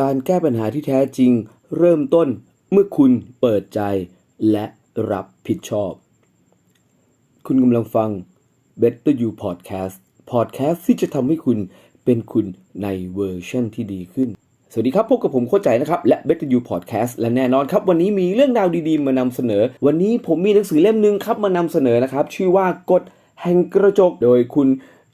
การแก้ปัญหาที่แท้จริง เริ่มต้นเมื่อคุณเปิดใจและรับผิดชอบ คุณกำลังฟัง Better You Podcast Podcast ที่จะทำให้คุณเป็นคุณในเวอร์ชันที่ดีขึ้น สวัสดีครับ พบกับผมโคชใจนะครับ และ Better You Podcast และแน่นอนครับ วันนี้มีเรื่องราวดีๆ มานำเสนอ วันนี้ผมมีหนังสือเล่มหนึ่งครับมานำเสนอนะครับ ชื่อว่ากฎแห่งกระจกโดยคุณ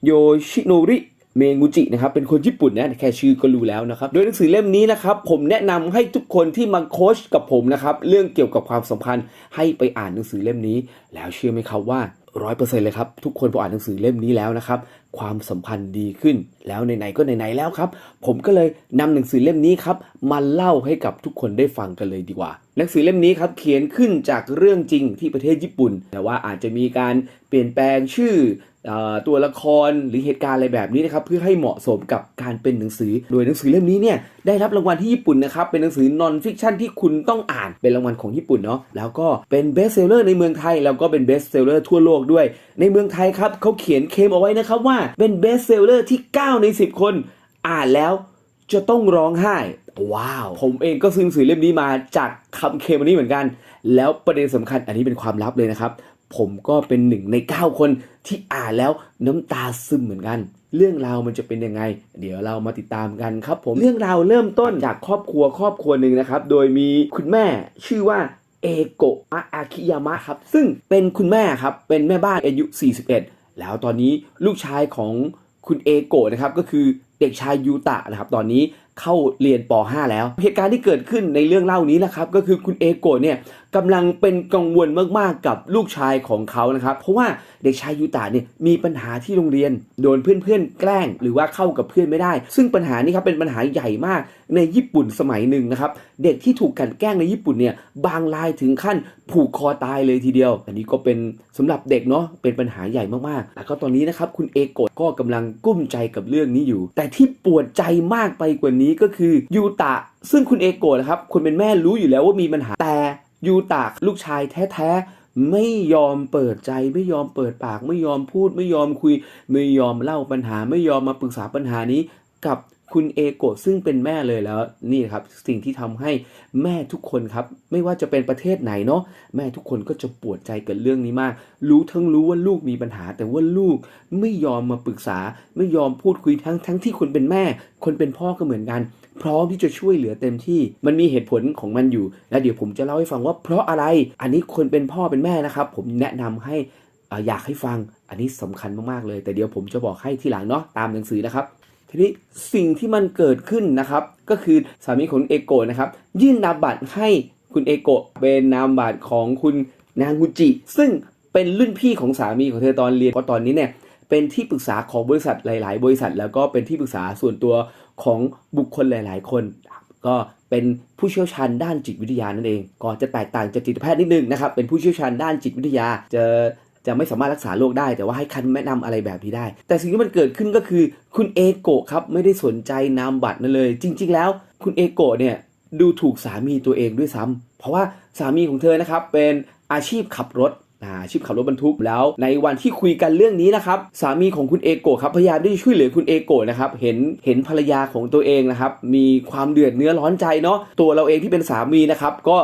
โยชิโนริ เมงุจินะครับเป็นคนญี่ปุ่นนะแค่ชื่อก็รู้แล้วนะครับโดยหนังสือเล่มนี้นะครับผมแนะนำให้ทุกคนที่มาโค้ชกับผมนะครับเรื่องเกี่ยวกับความสัมพันธ์ให้ไปอ่านหนังสือเล่มนี้ แล้วเชื่อไหมครับว่าร้อยเปอร์เซ็นต์เลยครับ ทุกคนพออ่านหนังสือเล่มนี้แล้วนะครับ ความสัมพันธ์ดีขึ้น แล้วไหนๆก็ไหนๆแล้วครับ ผมก็เลยนำหนังสือเล่มนี้ครับมาเล่าให้กับทุกคนได้ฟังกันเลยดีกว่า หนังสือเล่มนี้ครับเขียนขึ้นจากเรื่องจริงที่ประเทศญี่ปุ่น แต่ว่าอาจจะมีการเปลี่ยนแปลงชื่อ ตัวละครหรือเหตุการณ์อะไรแบบนี้นะครับเพื่อให้เหมาะสมกับการเป็นหนังสือ โดยหนังสือเล่มนี้เนี่ยได้รับรางวัลที่ญี่ปุ่นนะครับเป็นหนังสือนอนฟิคชันที่คุณต้องอ่านเป็นรางวัลของญี่ปุ่นเนาะแล้วก็เป็นเบสเซลเลอร์ในเมืองไทย แล้วก็เป็นเบสเซลเลอร์ทั่วโลกด้วย ในเมืองไทยครับเขาเขียนเคมเอาไว้นะครับว่าเป็นเบสเซลเลอร์ที่ 9 ใน 10 คน อ่านแล้วจะต้องร้องไห้ ว้าว ผมเองก็ซื้อหนังสือเล่มนี้มาจากคำเคมันนี้เหมือนกัน แล้วประเด็นสำคัญอันนี้เป็นความลับเลยนะครับ ผมก็เป็นหนึ่งใน 9 คนที่อ่านแล้วน้ำตาซึมเหมือนกัน เรื่องราวมันจะเป็นยังไง เดี๋ยวเรามาติดตามกันครับผมเรื่องราวเริ่มต้นจากครอบครัวครอบครัวหนึ่งนะครับ โดยมีคุณแม่ชื่อว่าเอโกะอาอาคิยามะครับ ซึ่งเป็นคุณแม่ครับเป็นแม่บ้านอายุ 41 แล้วตอนนี้ลูกชายของคุณเอโกะนะครับก็คือเด็กชายยูตะนะครับ ตอนนี้เข้าเรียนป .5 แล้ว เหตุการณ์ที่เกิดขึ้นในเรื่องเล่านี้นะครับ ก็คือคุณเอโกะเนี่ยกำลังเป็นกังวลมากๆกับลูกชายของเขานะครับ เพราะว่าเด็กชายยูตะเนี่ยมีปัญหาที่โรงเรียน โดนเพื่อนๆแกล้ง หรือว่าเข้ากับเพื่อนไม่ได้ ซึ่งปัญหานี้ครับเป็นปัญหาใหญ่มากในญี่ปุ่นสมัยหนึ่งนะครับ เด็กที่ถูกกันแกล้งในญี่ปุ่นเนี่ยบางรายถึงขั้นผูกคอตายเลยทีเดียว อันนี้ก็เป็นสำหรับเด็กเนาะเป็นปัญหาใหญ่มากๆแล้วก็ตอนนี้นะครับคุณเอโกะก็กำลังกุ้มใจกับเรื่องนี้อยู่ แต่ที่ปวดใจมากไปกว่านี้ก็คือยูตะ ซึ่งคุณเอโกะนะครับคนเป็นแม่รู้อยู่แล้วว่ามีปัญหาแต่ยูตะลูกชายแท้ๆ ไม่ยอมเปิดใจไม่ยอมเปิดปาก ไม่ยอมพูด ไม่ยอมคุย ไม่ยอมเล่าปัญหา ไม่ยอมมาปรึกษาปัญหานี้กับ คุณเอโกะซึ่งเป็นแม่เลยแล้วนี่ครับสิ่งที่ทำให้แม่ทุกคนครับ ไม่ว่าจะเป็นประเทศไหนเนาะแม่ทุกคนก็จะปวดใจกับเรื่องนี้มาก รู้ทั้งรู้ว่าลูกมีปัญหา แต่ว่าลูกไม่ยอมมาปรึกษา ไม่ยอมพูดคุยทั้งทั้งที่คนเป็นแม่ คนเป็นพ่อก็เหมือนกัน พร้อมที่จะช่วยเหลือเต็มที่ มันมีเหตุผลของมันอยู่ และเดี๋ยวผมจะเล่าให้ฟังว่าเพราะอะไรอันนี้คนเป็นพ่อเป็นแม่นะครับ ผมแนะนำให้อ่าอยากให้ฟังอันนี้สำคัญมากๆเลย แต่เดี๋ยวผมจะบอกให้ทีหลังเนาะตามหนังสือนะครับ ทีนี้สิ่งที่มันเกิดขึ้นนะครับ ก็คือสามีของเอโกะนะครับ ยื่นนามบัตรให้คุณเอโกะเป็นนามบัตรของคุณนางกุจิ ซึ่งเป็นรุ่นพี่ของสามีของเธอตอนเรียนเพราะตอนนี้เนี่ยเป็นที่ปรึกษาของบริษัทหลาย ๆ บริษัท แล้วก็เป็นที่ปรึกษาส่วนตัวของบุคคลหลาย ๆ คน ก็เป็นผู้เชี่ยวชาญด้านจิตวิทยานั่นเอง ก็จะแตกต่างจากจิตแพทย์นิดนึงนะครับ เป็นผู้เชี่ยวชาญด้านจิตวิทยา จะ จะไม่สามารถรักษาโรคได้ แต่ว่าให้คันแนะนำอะไรแบบนี้ได้ แต่สิ่งที่มันเกิดขึ้นก็คือคุณเอโกะครับไม่ได้สนใจนามบัตรนั่นเลย จริง ๆ แล้ว คุณเอโกะเนี่ยดูถูกสามีตัวเองด้วยซ้ำเพราะว่าสามีของเธอนะครับเป็นอาชีพขับรถ อาชีพขับรถบรรทุกแล้ว ในวันที่คุยกันเรื่องนี้นะครับสามีของคุณเอโกะครับพยายามที่จะช่วยเหลือคุณเอโกะนะครับเห็นเห็นภรรยาของตัวเองนะครับมีความเดือดเนื้อร้อนใจเนาะตัวเราเองที่เป็นสามีนะครับก็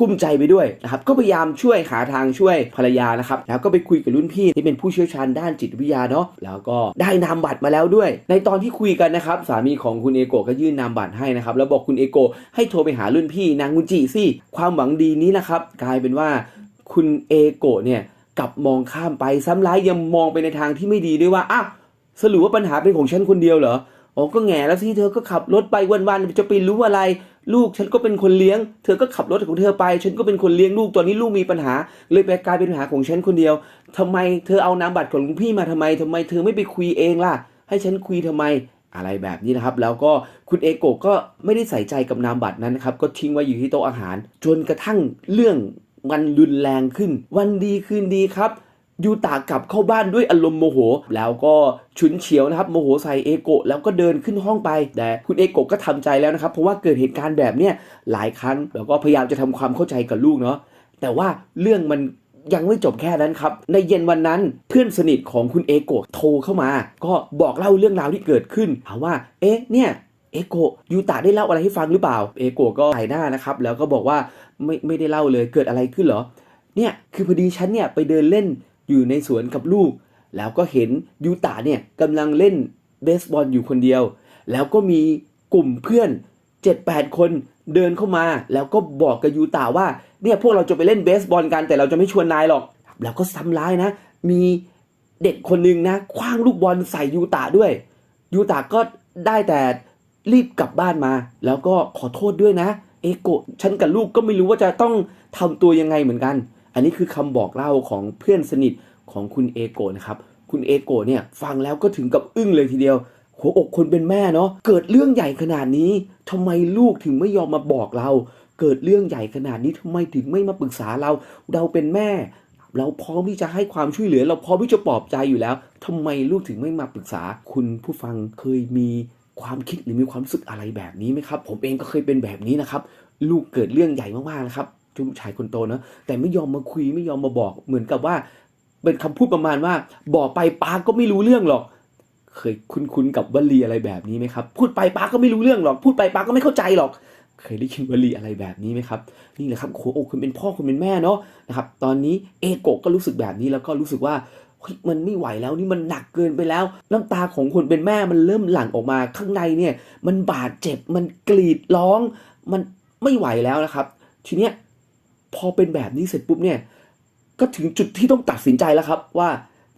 กุ้มใจไปด้วยนะครับก็พยายามช่วยหาทางช่วยภรรยานะครับแล้วก็ไปคุยกับรุ่นพี่ที่เป็นผู้เชี่ยวชาญด้านจิตวิทยาเนาะแล้วก็ได้นามบัตรมาแล้วด้วย ในตอนที่คุยกันนะครับสามีของคุณเอโกะก็ยื่นนามบัตรให้นะครับแล้วบอกคุณเอโกะให้โทรไปหารุ่นพี่นางมุจิสิความหวังดีนี้นะครับกลายเป็นว่า คุณเอโกะเนี่ยกลับมองข้ามไปซ้ำร้ายยังมองไปในทางที่ไม่ดีด้วยว่าอ้าวสรุปว่าปัญหาเป็นของฉันคนเดียวเหรออ๋อก็แง่แล้วสิเธอก็ขับรถไปวันๆจะไปรู้อะไร ลูกฉันก็เป็นคนเลี้ยง เธอก็ขับรถของเธอไป ฉันก็เป็นคนเลี้ยงลูกตอนนี้ลูกมีปัญหา เลยไปกลายเป็นปัญหาของฉันคนเดียวทำไมเธอเอานามบัตรของลุงพี่มาทำไมทำไมเธอไม่ไปคุยเองล่ะ ให้ฉันคุยทำไมอะไรแบบนี้นะครับ แล้วก็คุณเอโกก็ไม่ได้ใส่ใจกับนามบัตรนั้นนะครับก็ทิ้งไว้อยู่ที่โต๊ะอาหาร จนกระทั่งเรื่อง มันรุนแรงขึ้น วันดีคืนดีครับ ยูตากลับเข้าบ้านด้วยอารมณ์โมโห แล้วก็ฉุนเฉียวนะครับโมโหใส่เอโกะแล้วก็เดินขึ้นห้องไปแต่คุณเอโกะก็ทำใจแล้วนะครับ เพราะว่าเกิดเหตุการณ์แบบเนี้ยหลายครั้งแล้วก็พยายามจะทำความเข้าใจกับลูกเนาะแต่ว่าเรื่องมันยังไม่จบแค่นั้นครับ ในเย็นวันนั้นเพื่อนสนิทของคุณเอโกะโทรเข้ามา ก็บอกเล่าเรื่องราวที่เกิดขึ้นถามว่า เอ๊ะเนี่ย เอโกยูตะได้เล่าอะไรให้ฟังหรือเปล่า เอโกก็ถ่ายหน้านะครับ แล้วก็บอกว่าไม่ไม่ได้เล่าเลยเกิดอะไรขึ้นเหรอ เนี่ยคือพอดีฉันเนี่ยไปเดินเล่นอยู่ในสวนกับลูก แล้วก็เห็นยูตะเนี่ยกำลังเล่นเบสบอลอยู่คนเดียว แล้วก็มีกลุ่มเพื่อน 7-8 คนเดินเข้ามา แล้วก็บอกกับยูตะว่าเนี่ยพวกเราจะไปเล่นเบสบอลกันแต่เราจะไม่ชวนนายหรอก แล้วก็ซ้ำร้ายนะ มีเด็กคนหนึ่งนะคว้างลูกบอลใส่ยูตะด้วยยูตะก็ได้แต่ รีบกลับบ้านมา แล้วก็ขอโทษด้วยนะ เอโกะฉันกับลูกก็ไม่รู้ว่าจะต้องทำตัวยังไงเหมือนกัน อันนี้คือคำบอกเล่าของเพื่อนสนิทของคุณเอโกะนะครับ คุณเอโกะเนี่ยฟังแล้วก็ถึงกับอึ้งเลยทีเดียว หัวอกคนเป็นแม่เนาะเกิดเรื่องใหญ่ขนาดนี้ทำไมลูกถึงไม่ยอมมาบอกเรา เกิดเรื่องใหญ่ขนาดนี้ทำไมถึงไม่มาปรึกษาเรา เราเป็นแม่ เราพร้อมที่จะให้ความช่วยเหลือ เราพร้อมที่จะปลอบใจอยู่แล้วทำไมลูกถึงไม่มาปรึกษา คุณผู้ฟังเคยมี ความคิดหรือมีความรู้สึกอะไรแบบนี้ไหมครับ ผมเองก็เคยเป็นแบบนี้นะครับ ลูกเกิดเรื่องใหญ่มากๆนะครับลูกชายคนโตเนะแต่ไม่ยอมมาคุยไม่ยอมมาบอก เหมือนกับว่า เป็นคำพูดประมาณว่า บอกไปป้าก็ไม่รู้เรื่องหรอก เคยคุ้นๆกับวลีอะไรแบบนี้ไหมครับ พูดไปป้าก็ไม่รู้เรื่องหรอก พูดไปป้าก็ไม่เข้าใจหรอก เคยได้ยินวลีอะไรแบบนี้ไหมครับนี่แหละครับโอ้โหคุณเป็นพ่อคุณเป็นแม่เนาะนะครับตอนนี้เอโกะก็รู้สึกแบบนี้แล้วก็รู้สึกว่าเฮ้ยมันไม่ไหวแล้วนี่มันหนักเกินไปแล้ว น้ำตาของคนเป็นแม่มันเริ่มหลั่งออกมาข้างในเนี่ยมันบาดเจ็บมันกรีดร้อง มันไม่ไหวแล้วนะครับ ทีเนี้ยพอเป็นแบบนี้เสร็จปุ๊บเนี่ยก็ถึงจุดที่ต้องตัดสินใจแล้วครับว่า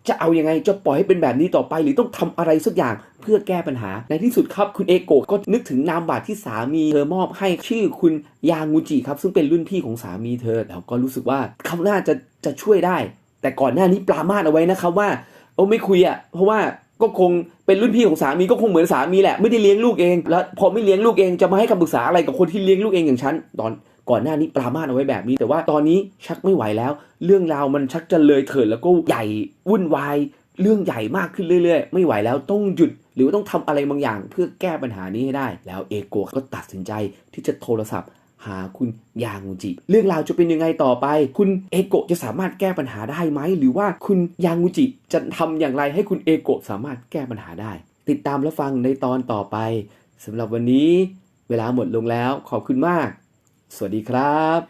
จะเอายังไงจะปล่อยให้เป็นแบบนี้ต่อไป หรือต้องทำอะไรสักอย่างเพื่อแก้ปัญหา ในที่สุดครับคุณเอโกะก็นึกถึงนามบัตรที่สามีเธอมอบให้ชื่อคุณยางูจิครับ ซึ่งเป็นรุ่นพี่ของสามีเธอ แล้วก็รู้สึกว่าเขาน่าจะจะช่วยได้ แต่ก่อนหน้านี้ปรามาสเอาไว้นะครับว่าโอ้ไม่คุยอะเพราะว่าก็คงเป็นรุ่นพี่ของสามีก็คงเหมือนสามีแหละไม่ได้เลี้ยงลูกเอง แล้วพอไม่เลี้ยงลูกเองจะมาให้คำปรึกษาอะไรกับคนที่เลี้ยงลูกเองอย่างฉันตอน ก่อนหน้านี้ปรามาสเอาไว้แบบนี้ แต่ว่าตอนนี้ชักไม่ไหวแล้ว เรื่องราวมันชักจะเลยเถิดแล้วก็ใหญ่วุ่นวายเรื่องใหญ่มากขึ้นเรื่อยๆ ไม่ไหวแล้วต้องหยุด หรือว่าต้องทำอะไรบางอย่าง เพื่อแก้ปัญหานี้ให้ได้ แล้วเอโกะก็ตัดสินใจที่จะโทรศัพท์ หาคุณยางูจิ เรื่องราวจะเป็นยังไงต่อไป คุณเอโกะจะสามารถแก้ปัญหาได้ไหม หรือว่าคุณยางูจิจะทำอย่างไรให้คุณเอโกะสามารถแก้ปัญหาได้ ติดตามและฟังในตอนต่อไปสำหรับวันนี้ เวลาหมดลงแล้วขอบคุณมาก สวัสดีครับ